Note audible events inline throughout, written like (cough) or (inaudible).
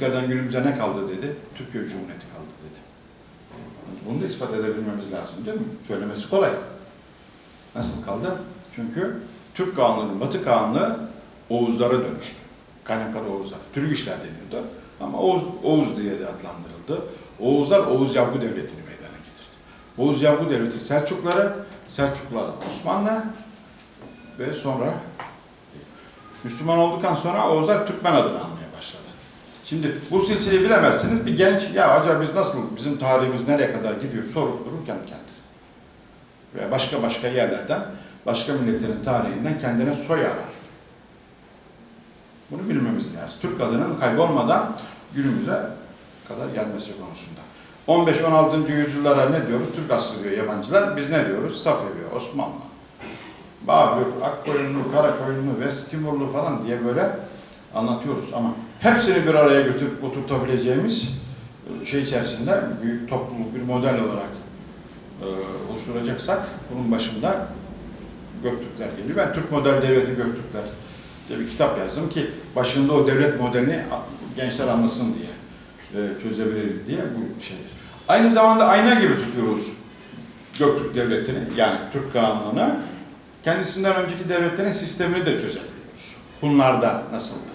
Göktürklerden günümüze ne kaldı dedi. Türkiye Cumhuriyeti kaldı dedi. Bunu da ispat edebilmemiz lazım değil mi? Söylemesi kolay. Nasıl kaldı? Çünkü Türk Kağanlığı'nın Batı Kağanlığı Oğuzlara dönüştü. Kaynaklar Oğuzlar. Türk işler deniyordu. Ama Oğuz, Oğuz diye de adlandırıldı. Oğuzlar Oğuz Yavgu Devleti'ni meydana getirdi. Oğuz Yavgu Devleti Selçuklara, Selçuklular Osmanlı ve sonra Müslüman olduktan sonra Oğuzlar Türkmen adını başladı. Şimdi bu silsileyi bilemezsiniz. Bir genç ya acaba biz nasıl, bizim tarihimiz nereye kadar gidiyor sorup durur kendi kendine. Veya başka başka yerlerden, başka milletlerin tarihinden kendine soy arar. Bunu bilmemiz lazım. Türk adının kaybolmadan günümüze kadar gelmesi konusunda. 15-16. yüzyıllara ne diyoruz? Türk aslı diyor yabancılar. Biz ne diyoruz? Safevi, Osmanlı. Babür, Akkoyunlu, Karakoyunlu, West Timurlu falan diye böyle anlatıyoruz. Ama hepsini bir araya götürüp oturtabileceğimiz şey içerisinde büyük topluluk bir model olarak e, oluşturacaksak bunun başında Göktürkler geliyor. Ben Türk Model Devleti Göktürkler diye bir kitap yazdım ki başında o devlet modelini gençler anlasın diye e, çözebilir diye bu şeydir. Aynı zamanda ayna gibi tutuyoruz Göktürk Devleti'ni yani Türk Kanununu kendisinden önceki devletlerin sistemini de çözebiliyoruz. Hunlarda nasıldı?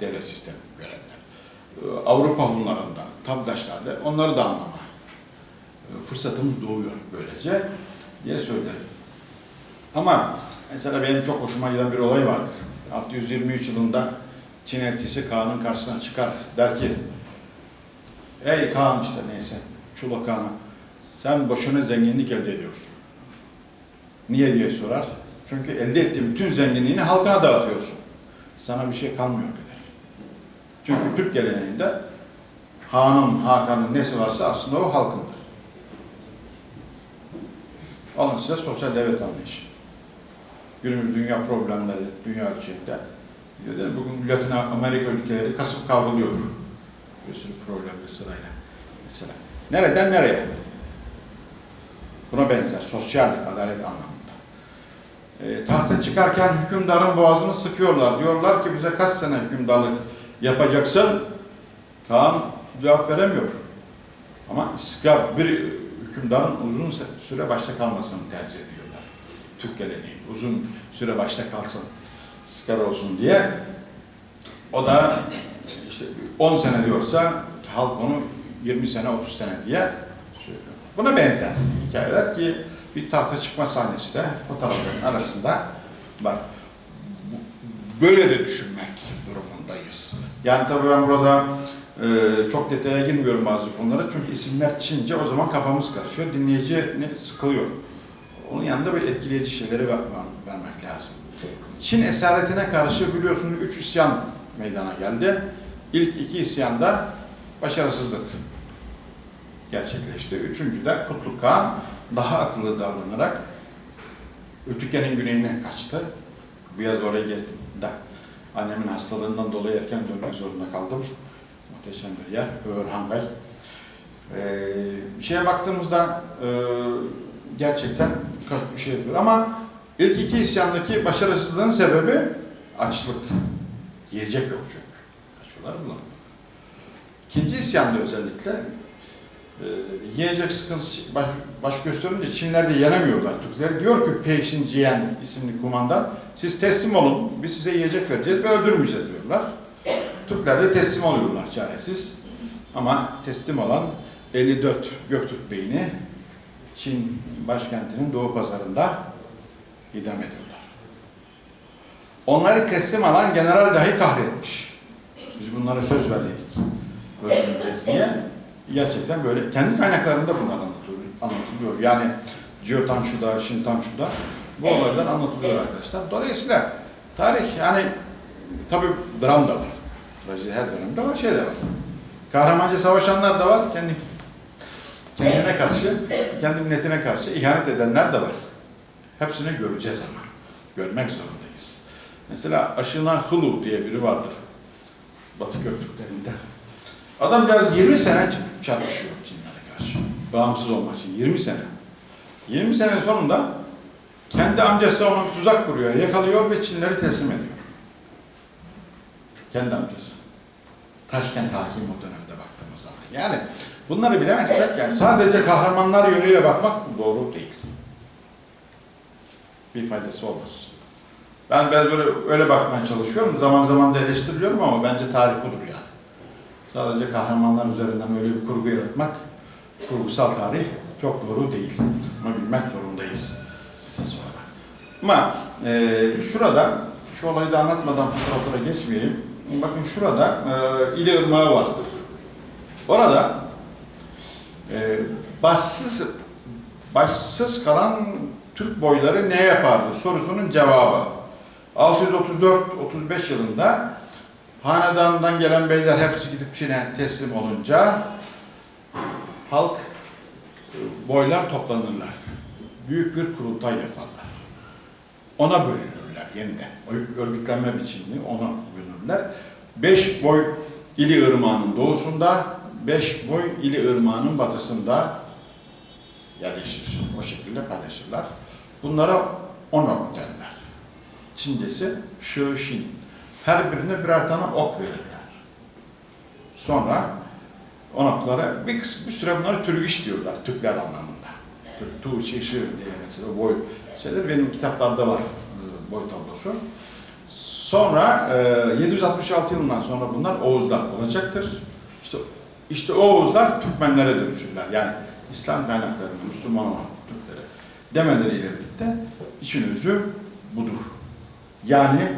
Devlet sistemi görenler. Ee, Avrupa Hunlarında, Tabgaçlar'da onları da anlama e, fırsatımız doğuyor böylece diye söylerim. Ama mesela benim çok hoşuma giden bir olay vardır. 623 yılında Çin elçisi Kaan'ın karşısına çıkar. Der ki, ey Kaan işte neyse, Çulo Kaan'a sen boşuna zenginlik elde ediyorsun. Niye diye sorar. Çünkü elde ettiğin bütün zenginliğini halkına dağıtıyorsun. Sana bir şey kalmıyor. Çünkü Türk geleneğinde Han'ın, Hakan'ın nesi varsa aslında o halkındır. Alın size sosyal devlet anlayışı. Günümüz dünya problemleri, dünya ölçeğinde. Dedim bugün Latin Amerika ülkeleri kasıp kavruluyor. Bir sürü problemli sırayla. Mesela. Nereden nereye? Buna benzer. Sosyal adalet anlamında. E, tahta çıkarken hükümdarın boğazını sıkıyorlar. Diyorlar ki bize kaç sene hükümdarlık yapacaksın? Kaan cevap veremiyor. Ama istikrar bir hükümdarın uzun süre başta kalmasını tercih ediyorlar. Türk geleneği uzun süre başta kalsın, istiskrar olsun diye. O da işte 10 sene diyorsa halk onu 20 sene 30 sene diye söylüyor. Buna benzer hikayeler ki bir tahta çıkma sahnesi de fotoğrafların arasında var. Böyle de düşünmek. Yani tabii ben burada e, çok detaya girmiyorum bazı konulara çünkü isimler Çince o zaman kafamız karışıyor. Dinleyici ne sıkılıyor. Onun yanında böyle etkileyici şeyleri ver, ver- vermek lazım. Çin esaretine karşı biliyorsunuz üç isyan meydana geldi. İlk iki isyanda başarısızlık gerçekleşti. Üçüncü de Kutluk Kağan daha akıllı davranarak Ötüken'in güneyine kaçtı. Biraz oraya gezdim de annemin hastalığından dolayı erken dönmek zorunda kaldım. Muhteşem bir yer, Öğürhangay. Ee, şeye baktığımızda e, gerçekten kaç bir şey yapıyor. Ama ilk iki isyandaki başarısızlığın sebebi açlık. Yiyecek yok çünkü. Kaçıyorlar bulamıyor. İkinci isyanda özellikle e, yiyecek sıkıntısı baş, baş gösterince Çinler de yenemiyorlar. Türkler diyor ki Peyşin Ciyen isimli kumandan siz teslim olun biz size yiyecek vereceğiz ve öldürmeyeceğiz diyorlar. Türkler de teslim oluyorlar çaresiz. Ama teslim olan 54 Göktürk beyni Çin başkentinin doğu pazarında idam ediyorlar. Onları teslim alan general dahi kahretmiş. Biz bunlara söz verdik. Öldüreceğiz diye. Gerçekten böyle kendi kaynaklarında bunlar anlatılıyor. anlatılıyor. Yani Jiyotanshu'da, Shintanshu'da bu olaylar anlatılıyor arkadaşlar. Dolayısıyla tarih yani tabi dram da var. Trajedi her dönemde var, şey de var. Kahramanca savaşanlar da var, kendi kendine karşı, kendi milletine karşı ihanet edenler de var. Hepsini göreceğiz ama. Görmek zorundayız. Mesela Aşına Hulu diye biri vardır. Batı Göktürklerinde. Adam biraz 20 sene çarpışıyor Çinlere karşı. Bağımsız olmak için 20 sene. 20 sene sonunda kendi amcası ona bir tuzak kuruyor, yakalıyor ve Çinleri teslim ediyor. Kendi amcası. Taşkent hakim o dönemde baktığımız zaman. Yani bunları bilemezsek yani sadece kahramanlar yönüyle bakmak doğru değil. Bir faydası olmaz. Ben biraz öyle, öyle bakmaya çalışıyorum. Zaman zaman da eleştiriliyorum ama bence tarih budur yani. Sadece kahramanlar üzerinden öyle bir kurgu yaratmak, kurgusal tarih çok doğru değil. Bunu bilmek zorundayız esas olarak. Ama e, şurada, şu olayı da anlatmadan fotoğraflara geçmeyeyim. Bakın şurada e, İli Irmağı vardır. Orada e, başsız, başsız kalan Türk boyları ne yapardı sorusunun cevabı. 634-35 yılında hanedandan gelen beyler hepsi gidip Çin'e teslim olunca halk e, boylar toplanırlar. Büyük bir kurultay yaparlar. Ona bölünürler yeniden. Örgütlenme biçimini ona bölünürler. Beş boy İli Irmağı'nın doğusunda, beş boy İli Irmağı'nın batısında yerleşir. O şekilde paylaşırlar. Bunlara onok derler. Çincesi Şişin. Her birine birer tane ok verirler. Sonra onaklara bir, kısmı, bir süre bunları türgüç diyorlar Türkler anlamında. Türk, tu, çi, şı diye mesela boy şeyler benim kitaplarda var e, boy tablosu. Sonra e, 766 yılından sonra bunlar Oğuzlar olacaktır. İşte işte o Oğuzlar Türkmenlere dönüşürler. Yani İslam kaynaklarının Müslüman olan Türklere demeleriyle birlikte işin özü budur. Yani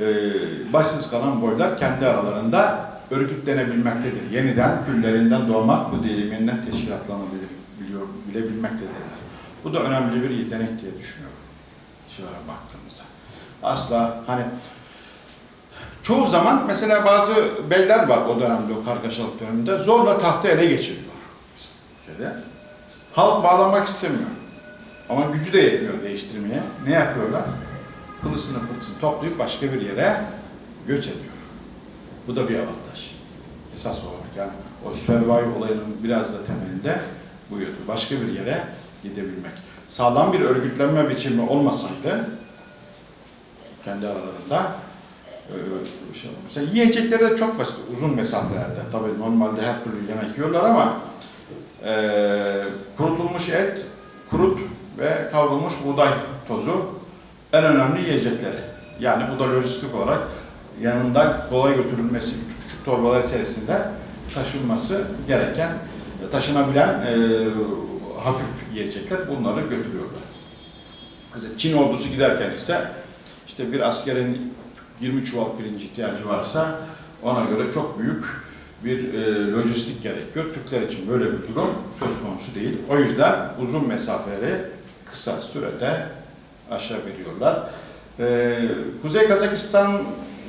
e, başsız kalan boylar kendi aralarında örgütlenebilmektedir. Yeniden küllerinden doğmak bu deyim yeniden teşkilatlanabilir, biliyor, bilebilmektedirler. Bu da önemli bir yetenek diye düşünüyorum. Şöyle baktığımızda. Asla hani çoğu zaman mesela bazı beyler var o dönemde, o kargaşalık döneminde zorla tahtı ele geçiriyor. Şeyde. Halk bağlamak istemiyor. Ama gücü de yetmiyor değiştirmeye. Ne yapıyorlar? Kılısını pırtısını toplayıp başka bir yere göç ediyor. Bu da bir avantaj. Esas olarak yani o survive olayının biraz da temelinde buydu. Başka bir yere gidebilmek. Sağlam bir örgütlenme biçimi olmasaydı kendi aralarında e, şey, mesela yiyecekleri de çok basit, uzun mesafelerde. Tabii normalde her türlü yemek yiyorlar ama e, kurutulmuş et, kurut ve kavrulmuş buğday tozu en önemli yiyecekleri. Yani bu da lojistik olarak yanında kolay götürülmesi, küçük torbalar içerisinde taşınması gereken, taşınabilen e, hafif yiyecekler bunları götürüyorlar. Mesela Çin ordusu giderken ise işte bir askerin 20 çuval pirinç ihtiyacı varsa ona göre çok büyük bir e, lojistik gerekiyor. Türkler için böyle bir durum söz konusu değil. O yüzden uzun mesafeleri kısa sürede aşağı veriyorlar. E, Kuzey Kazakistan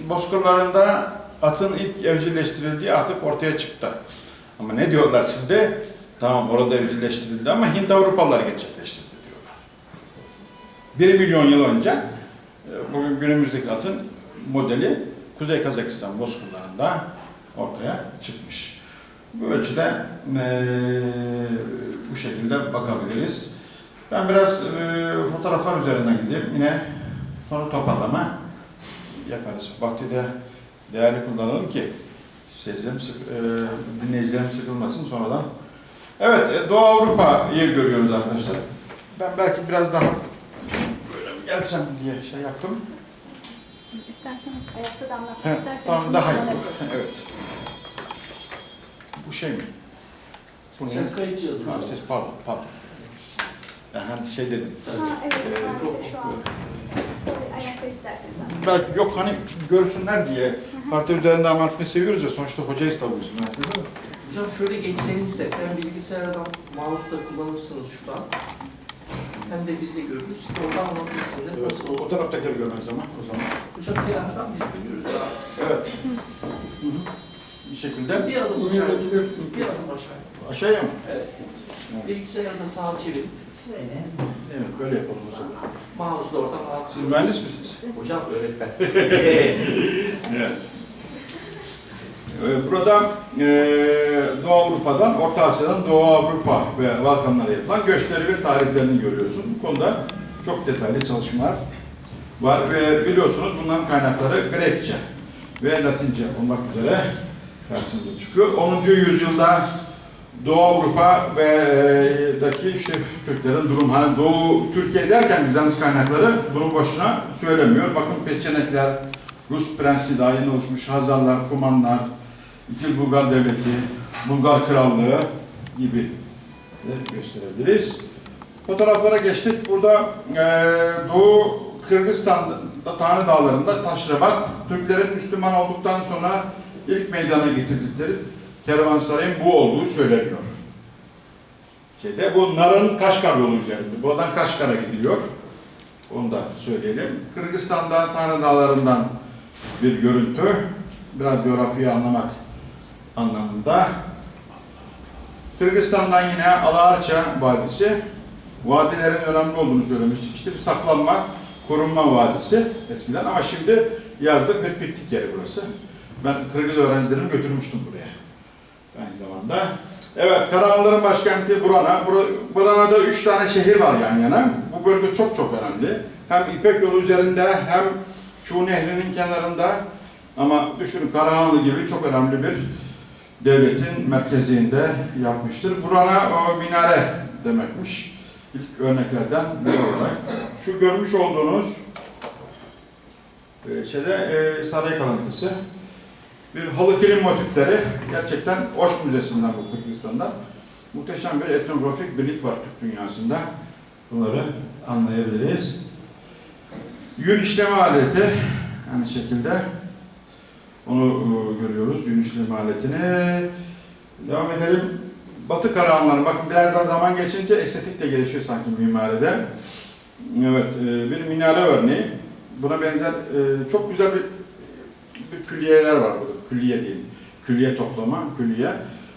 bozkırlarında atın ilk evcilleştirildiği atık ortaya çıktı. Ama ne diyorlar şimdi? Tamam orada evcilleştirildi ama Hint Avrupalılar gerçekleştirdi diyorlar. 1 milyon yıl önce e, bugün günümüzdeki atın modeli Kuzey Kazakistan bozkırlarında ortaya çıkmış. Bu ölçüde e, bu şekilde bakabiliriz. Ben biraz e, fotoğraflar üzerinden gideyim. Yine sonra toparlama yaparız. Vakti de değerli kullanalım ki seyircilerim sık, e, dinleyicilerim sıkılmasın sonradan. Evet, e, Doğu Avrupa'yı görüyoruz arkadaşlar. Ben belki biraz daha böyle gelsem diye şey yaptım. İsterseniz ayakta da anlatmak He, isterseniz tamam daha iyi. Evet. Bu şey mi? Bu? Ses kayıt cihazı. Ha, ses pardon, pardon. Ben hani şey dedim. Ha evet, şu an ayakta isterseniz. Belki yok hani görsünler diye parti üzerinde anlatmayı seviyoruz ya sonuçta hocayız tabii biz üniversitede. de. Hocam şöyle geçseniz de hem bilgisayardan mouse da kullanırsınız şuradan. Hem de biz de görürüz. Oradan anlatırsınız. Evet, Nasıl o, o olur? taraftakileri görmez ama o zaman. Hocam kenardan biz görüyoruz. Evet. Bir şekilde Bir adım aşağı. Bir adım aşağı. aşağıya mı? Evet. Bilgisayarda sağa çevirin. Şöyle. Evet böyle yapalım o zaman. Mouse da oradan alt. Siz mühendis misiniz? Hocam öğretmen. (laughs) Evet. Ee, Burada e, Doğu Avrupa'dan, Orta Asya'dan Doğu Avrupa ve Balkanlara yapılan göçleri ve tarihlerini görüyorsun. Bu konuda çok detaylı çalışmalar var ve biliyorsunuz bunların kaynakları Grekçe ve Latince olmak üzere karşımıza çıkıyor. 10. yüzyılda Doğu Avrupa ve e, işte Türklerin durum hani Doğu Türkiye derken Bizans kaynakları bunu boşuna söylemiyor. Bakın Peçenekler, Rus prensi yeni oluşmuş Hazarlar, Kumanlar, İkil Bulgar Devleti, Bulgar Krallığı gibi de gösterebiliriz. Fotoğraflara geçtik. Burada e, Doğu Kırgızistan'da Tanrı Dağları'nda Taşrabat, Türklerin Müslüman olduktan sonra ilk meydana getirdikleri kervansarayın bu olduğu söyleniyor. Şeyde, bu Nar'ın Kaşgar yolu üzerinde. Buradan Kaşgar'a gidiliyor. Onu da söyleyelim. Kırgızistan'dan, Tanrı Dağları'ndan bir görüntü. Biraz coğrafyayı anlamak anlamında. Kırgızistan'dan yine Alaarça Vadisi. Vadilerin önemli olduğunu söylemiştik. İşte bir saklanma, korunma vadisi eskiden ama şimdi yazlık bir piknik yeri burası. Ben Kırgız öğrencilerimi götürmüştüm buraya. Aynı zamanda. Evet, Karahanlıların başkenti Burana. Bur Burana'da üç tane şehir var yan yana. Bu bölge çok çok önemli. Hem İpek yolu üzerinde hem Çuğ Nehri'nin kenarında. Ama düşünün Karahanlı gibi çok önemli bir devletin merkezinde yapmıştır. Burana o minare demekmiş. İlk örneklerden biri olarak. Şu görmüş olduğunuz e, şeyde e, saray kalıntısı. Bir halı kilim motifleri gerçekten Oş Müzesi'nden bu Kırgızistan'da. Muhteşem bir etnografik birlik var Türk dünyasında. Bunları anlayabiliriz. Yün işleme aleti aynı şekilde onu e, görüyoruz. Yün işleme aletini. Devam edelim. Batı karahanları. Bakın biraz daha zaman geçince estetik de gelişiyor sanki mimaride. Evet, e, bir minare örneği. Buna benzer e, çok güzel bir, bir külliyeler var burada. Külliye değil. Külliye toplama, külliye.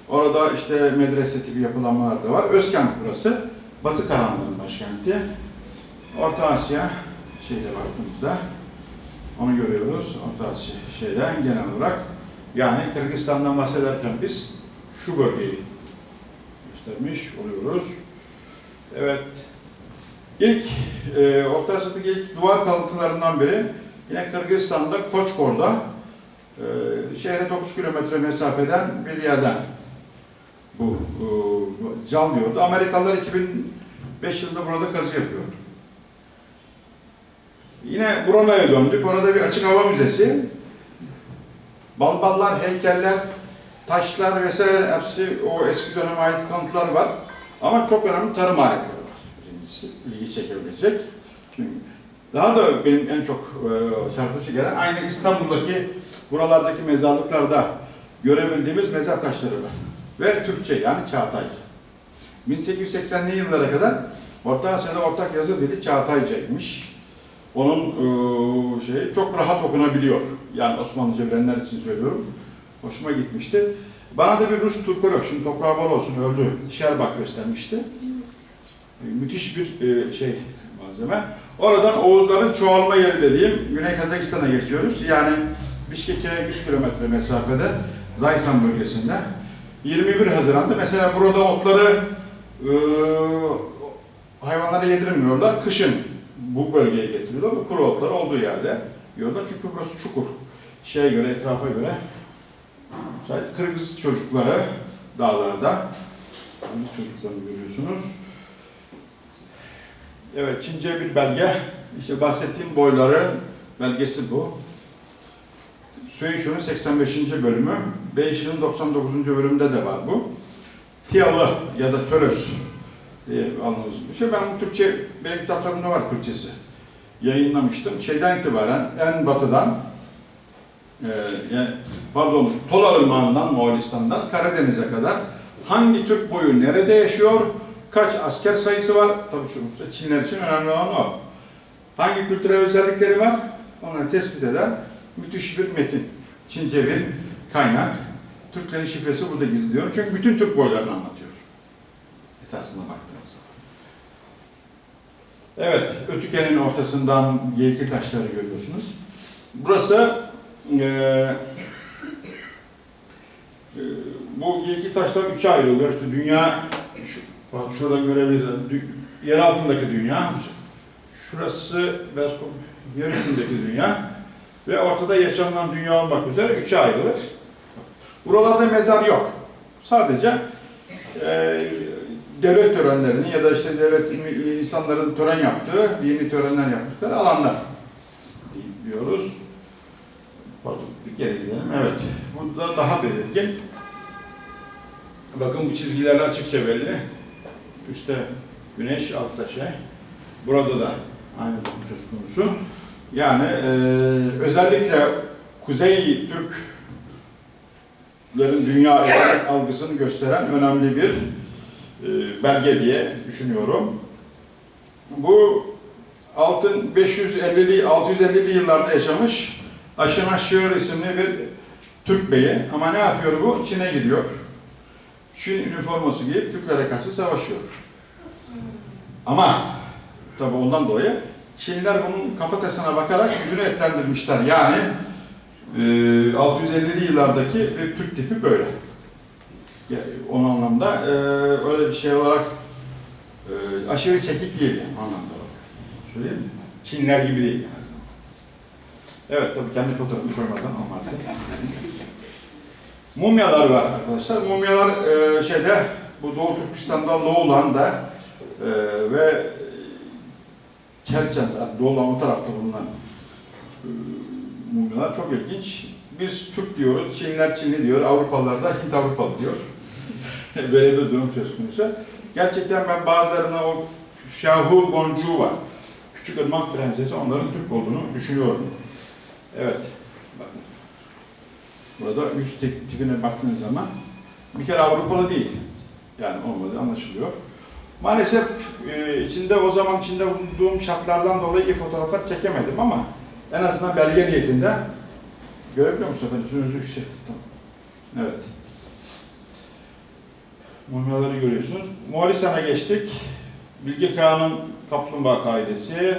Orada işte medrese tipi yapılanmalar da var. Özkent burası. Batı Karahanlı'nın başkenti. Orta Asya şeyde baktığımızda onu görüyoruz. Orta Asya şeyden genel olarak. Yani Kırgızistan'dan bahsederken biz şu bölgeyi göstermiş oluyoruz. Evet. İlk e, Orta Asya'daki ilk duvar kalıntılarından biri yine Kırgızistan'da Koçkor'da e, şehre 9 kilometre mesafeden bir yerden bu e, diyordu. Amerikalılar 2005 yılında burada kazı yapıyordu. Yine Burana'ya döndük. Orada bir açık hava müzesi. Balballar, heykeller, taşlar vesaire hepsi o eski döneme ait kanıtlar var. Ama çok önemli tarım aletleri var. Birincisi ilgi çekebilecek. Çünkü daha da benim en çok e, çarpıcı gelen aynı İstanbul'daki buralardaki mezarlıklarda görebildiğimiz mezar taşları var. Ve Türkçe yani Çağatay. 1880'li yıllara kadar Orta Asya'da ortak yazı dili Çağataycaymış. Onun e, şeyi çok rahat okunabiliyor. Yani Osmanlıca bilenler için söylüyorum. Hoşuma gitmişti. Bana da bir Rus Türkolog, şimdi toprağı bol olsun öldü. Şerbak göstermişti. E, Müthiş bir e, şey malzeme. Oradan Oğuzların çoğalma yeri dediğim Güney Kazakistan'a geçiyoruz. Yani Bişkek'e 100 kilometre mesafede Zaysan bölgesinde. 21 Haziran'da mesela burada otları e, hayvanlara yedirilmiyorlar. Kışın bu bölgeye getiriyorlar. Bu kuru otlar olduğu yerde yiyorlar. Çünkü burası çukur. Şeye göre, etrafa göre Kırgız çocukları dağlarda. Kırgız çocuklarını görüyorsunuz. Evet, Çince bir belge. İşte bahsettiğim boyların belgesi bu. Süeyşo'nun 85. bölümü. Beyşir'in 99. bölümünde de var bu. Tiyalı ya da Törös diye anladığımız bir şey. Ben bu Türkçe, benim kitaplarımda var Türkçesi. Yayınlamıştım. Şeyden itibaren, en batıdan, e, pardon, Tola Irmağı'ndan, Moğolistan'dan Karadeniz'e kadar hangi Türk boyu nerede yaşıyor, kaç asker sayısı var, tabii şu Çinler için önemli olan o. Hangi kültürel özellikleri var, onları tespit eden müthiş bir metin. Çince bir kaynak. Türklerin şifresi burada gizliyor. Çünkü bütün Türk boylarını anlatıyor. Esasına baktığımız zaman. Evet, Ötüken'in ortasından Geyikli taşları görüyorsunuz. Burası e, bu Geyikli taşlar üçe ayrılıyor. İşte dünya, bak şuradan görebiliriz. Yer altındaki dünya, şurası biraz kom- yer üstündeki dünya ve ortada yaşanılan dünya olmak üzere üçe ayrılır. Buralarda mezar yok. Sadece e, devlet törenlerinin ya da işte devlet insanların tören yaptığı, dini törenler yaptıkları alanlar diyoruz. Pardon, bir kere gidelim. Evet, burada daha belirgin. Bakın bu çizgilerle açıkça belli. Üstte güneş, altta şey. Burada da aynı durum söz konusu. Yani e, özellikle Kuzey Türklerin dünya algısını gösteren önemli bir e, belge diye düşünüyorum. Bu altın 550'li 650'li yıllarda yaşamış Aşına Şığır isimli bir Türk beyi ama ne yapıyor bu? Çin'e gidiyor. Çin üniforması giyip Türklere karşı savaşıyor. Ama tabi ondan dolayı Çinliler bunun kafatasına bakarak yüzünü etlendirmişler. Yani e, 650'li yıllardaki bir Türk tipi böyle. Yani onun anlamda e, öyle bir şey olarak e, aşırı çekik değil yani, anlamda olarak. Söyleyeyim mi? Çinliler gibi değil en. Evet tabii kendi fotoğrafını koymadan olmaz. Mumyalar var arkadaşlar. Mumyalar e, şeyde bu Doğu Türkistan'da Loğlan'da e, ve Kerçen, Doğu Lamu tarafta bulunan e, mumyalar çok ilginç. Biz Türk diyoruz, Çinliler Çinli diyor, Avrupalılar da Hint Avrupalı diyor. (laughs) Böyle bir durum söz konusu. Gerçekten ben bazılarına o Şahu boncuğu var. Küçük ırmak prensesi onların Türk olduğunu düşünüyorum. Evet. Burada tip- tipine baktığınız zaman bir kere Avrupalı değil. Yani olmadığı anlaşılıyor. Maalesef e, içinde o zaman içinde bulunduğum şartlardan dolayı iyi fotoğraflar çekemedim ama en azından belge niyetinde görebiliyor musun efendim? Şunu bir şey. Tamam. Evet. Mumyaları görüyorsunuz. Moğolistan'a geçtik. Bilge Kağan'ın kaplumbağa kaidesi,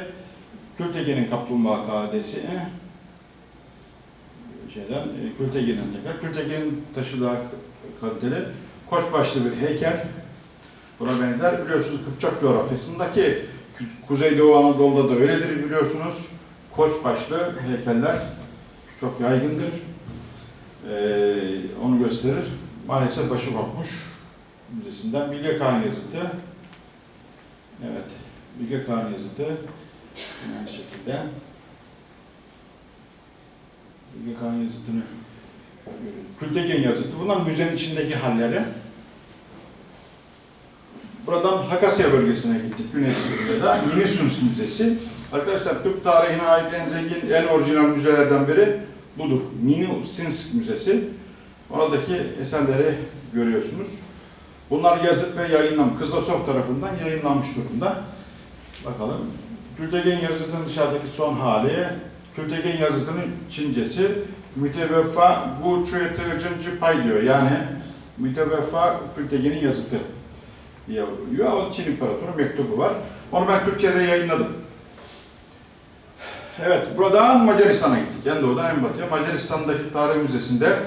Kültegen'in kaplumbağa kaidesi, şeyden, e, Kültegen'in tekrar. Kültegen'in taşıdığı kaliteli koçbaşlı bir heykel. Buna benzer biliyorsunuz Kıpçak coğrafyasındaki Kuzeydoğu Anadolu'da da öyledir biliyorsunuz. Koçbaşlı heykeller çok yaygındır. Ee, onu gösterir. Maalesef başı kopmuş. Müzesinden Bilge Kağan yazıtı. Evet. Bilge Kağan yazıtı. Aynı şekilde. Kağan yazıtını görüyoruz. Yazıtı. Bunlar müzenin içindeki halleri. Buradan Hakasya bölgesine gittik. Güney Sibirya'da. Yenisus Müzesi. Arkadaşlar Türk tarihine ait en zengin, en orijinal müzelerden biri budur. Minusinsk Müzesi. Oradaki eserleri görüyorsunuz. Bunlar yazıt ve yayınlanmış. Kızılsok tarafından yayınlanmış durumda. Bakalım. Kültegen yazıtının dışarıdaki son hali. Kültegen yazıtının Çincesi. Müteveffa bu çöğütürücümcü pay diyor. Yani müteveffa Kültegen'in yazıtı diye oluyor. O Çin İmparatoru mektubu var. Onu ben Türkçe'de yayınladım. Evet, buradan Macaristan'a gittik. En doğudan en batıya. Macaristan'daki tarih müzesinde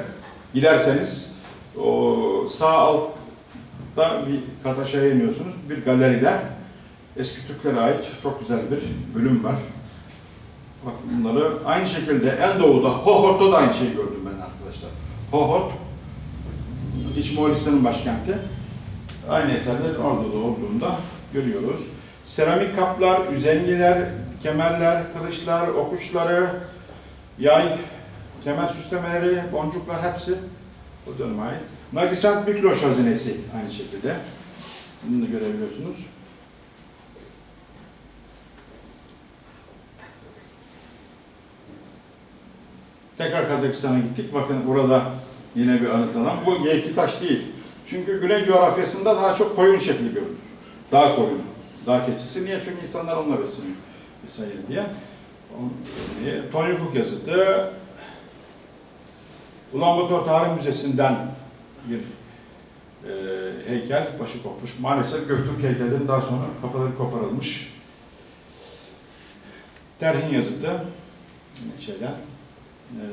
giderseniz o sağ altta bir kat aşağıya iniyorsunuz. Bir galeride eski Türklere ait çok güzel bir bölüm var. Bak bunları aynı şekilde en doğuda Hohot'ta da aynı şeyi gördüm ben arkadaşlar. Hohot, İç Moğolistan'ın başkenti. Aynı eserler orada da olduğunda görüyoruz. Seramik kaplar, üzengiler, kemerler, kılıçlar, okuşları, yay, kemer süslemeleri, boncuklar hepsi bu döneme ait. Magisant Mikloş hazinesi aynı şekilde. Bunu da görebiliyorsunuz. Tekrar Kazakistan'a gittik. Bakın burada yine bir anıt alan. Bu Geyikli taş değil. Çünkü güney coğrafyasında daha çok koyun şekli görülür. Dağ koyunu, dağ keçisi. Niye? Çünkü insanlar onunla besleniyor vesaire diye. Onun- Tony Cook yazıtı. Ulaanbaatar Tarih Müzesi'nden bir e, heykel, başı kopmuş. Maalesef Göktürk heykelinin daha sonra kafaları koparılmış. Terhin yazıtı. Şeyden, e,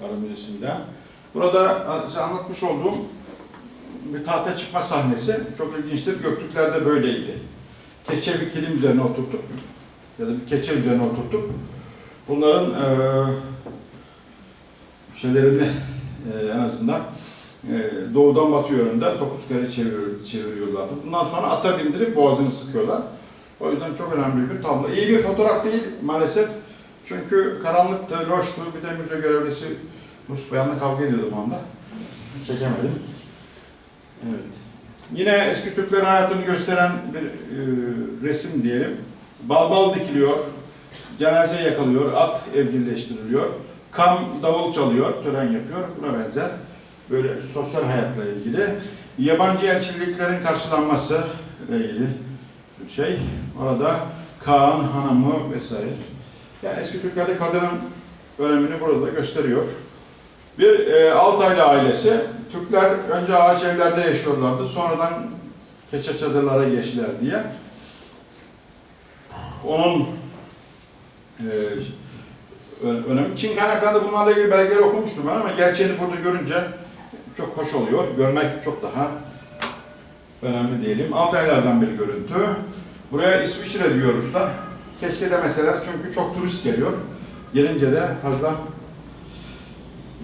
Tarih Müzesi'nden. Burada size anlatmış olduğum bir tahta çıkma sahnesi çok ilginçtir. Göktürklerde böyleydi. Keçe bir kilim üzerine oturtup ya da bir keçe üzerine oturtup bunların eee şeylerini e, en azından e, doğudan batı yönünde dokuz kere çevir, çeviriyorlardı. Bundan sonra ata bindirip boğazını sıkıyorlar. O yüzden çok önemli bir tablo. İyi bir fotoğraf değil maalesef. Çünkü karanlıktı, loştu. Bir de müze görevlisi Rus bayanla kavga ediyordum anda. Çekemedim. Evet. Yine eski Türklerin hayatını gösteren bir e, resim diyelim. Bal bal dikiliyor, cenaze yakalıyor, at evcilleştiriliyor, kam davul çalıyor, tören yapıyor. Buna benzer böyle sosyal hayatla ilgili. Yabancı elçiliklerin karşılanması ile ilgili bir şey. Orada Kaan, hanımı vesaire. Yani eski Türklerde kadının önemini burada gösteriyor. Bir e, Altaylı ailesi, Türkler önce ağaç evlerde yaşıyorlardı, sonradan keçe çadırlara geçtiler diye. Onun e, ö- önemi. Çin kaynaklarında bunlarla ilgili belgeler okumuştum ben ama gerçeğini burada görünce çok hoş oluyor. Görmek çok daha önemli diyelim. Altaylardan bir görüntü. Buraya İsviçre diyor Ruslar. Keşke demeseler çünkü çok turist geliyor. Gelince de fazla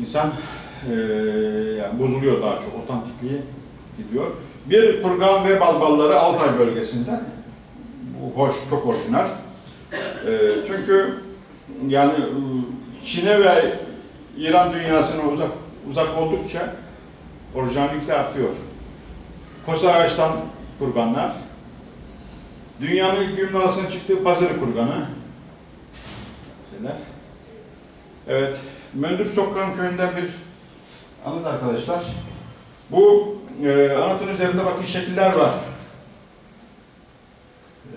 insan eee yani bozuluyor daha çok, otantikliği gidiyor. Bir kurgan ve balbalları Altay bölgesinde. Bu hoş, çok orijinal. Eee, çünkü yani ıı, Çin'e ve İran dünyasına uzak uzak oldukça orijinallik de artıyor. Kosa ağaçtan kurganlar. Dünyanın ilk adasına çıktığı Pazarı kurganı. Şeyler. Evet, Möndür Sokran köyünden bir anıt arkadaşlar. Bu e, anıtın üzerinde bakın şekiller var.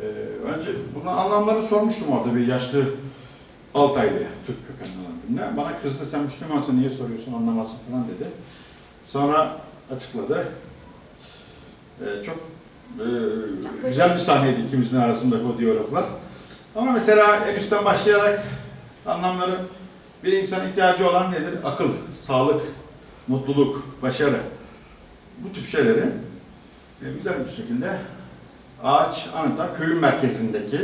E, önce bunun anlamlarını sormuştum orada bir yaşlı Altaylı'ya, Türk kökenli olan birine. Bana kızdı sen Müslümansın niye soruyorsun anlamazsın falan dedi. Sonra açıkladı. E, çok e, güzel bir sahneydi ikimizin arasındaki o diyaloglar. Ama mesela en üstten başlayarak anlamları bir insan ihtiyacı olan nedir? Akıl, sağlık, mutluluk, başarı. Bu tip şeyleri e, güzel bir şekilde ağaç anıta köyün merkezindeki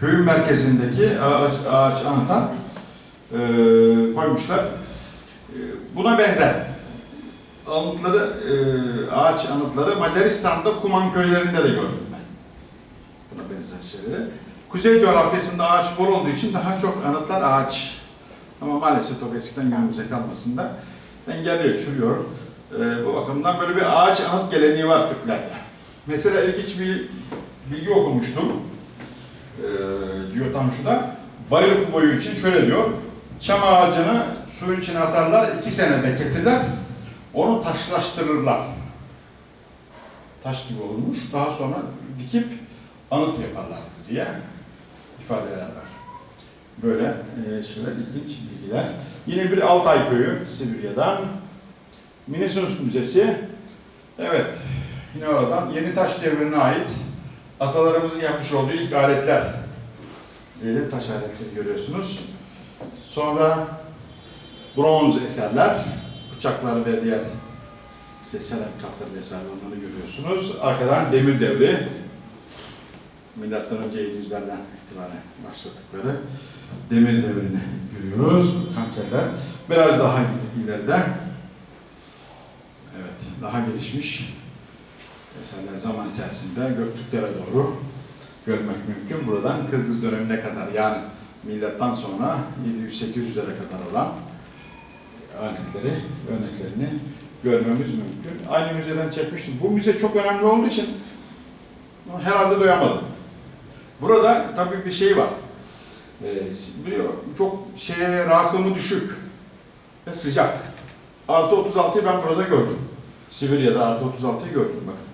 köyün merkezindeki ağaç, ağaç anıta e, koymuşlar. E, buna benzer anıtları, e, ağaç anıtları Macaristan'da Kuman köylerinde de gördüm ben. Buna benzer şeyleri. Kuzey coğrafyasında ağaç bol olduğu için daha çok anıtlar ağaç. Ama maalesef o eskiden günümüze kalmasında engelliyor, çürüyor. E, bu bakımdan böyle bir ağaç anıt geleneği var Türklerde. Mesela ilginç bir bilgi okumuştum. E, Giyotanşu'da. Bayruk boyu için şöyle diyor. Çam ağacını suyun içine atarlar, iki sene bekletirler. Onu taşlaştırırlar. Taş gibi olmuş. Daha sonra dikip anıt yaparlardı diye ifadeler var. Böyle e, şeyler, ilginç bilgiler. Yine bir Altay köyü Sibirya'dan. Minnesunus Müzesi. Evet, yine oradan Yeni Taş devrine ait atalarımızın yapmış olduğu ilk aletler. Diyelim taş aletleri görüyorsunuz. Sonra bronz eserler, bıçaklar ve diğer işte seramik kapları vesaire onları görüyorsunuz. Arkadan demir devri. Milattan önce 700'lerden itibaren başladıkları demir devrini görüyoruz. Kanserler. Biraz daha ileride evet daha gelişmiş eserler zaman içerisinde Göktürklere doğru görmek mümkün. Buradan Kırgız dönemine kadar yani milattan sonra 700-800'lere kadar olan aletleri, örneklerini görmemiz mümkün. Aynı müzeden çekmiştim. Bu müze çok önemli olduğu için herhalde doyamadım. Burada tabii bir şey var. Ee, biliyor, çok şeye rakımı düşük ve sıcak. Artı 36'yı ben burada gördüm. Sibirya'da artı 36'yı gördüm bakın.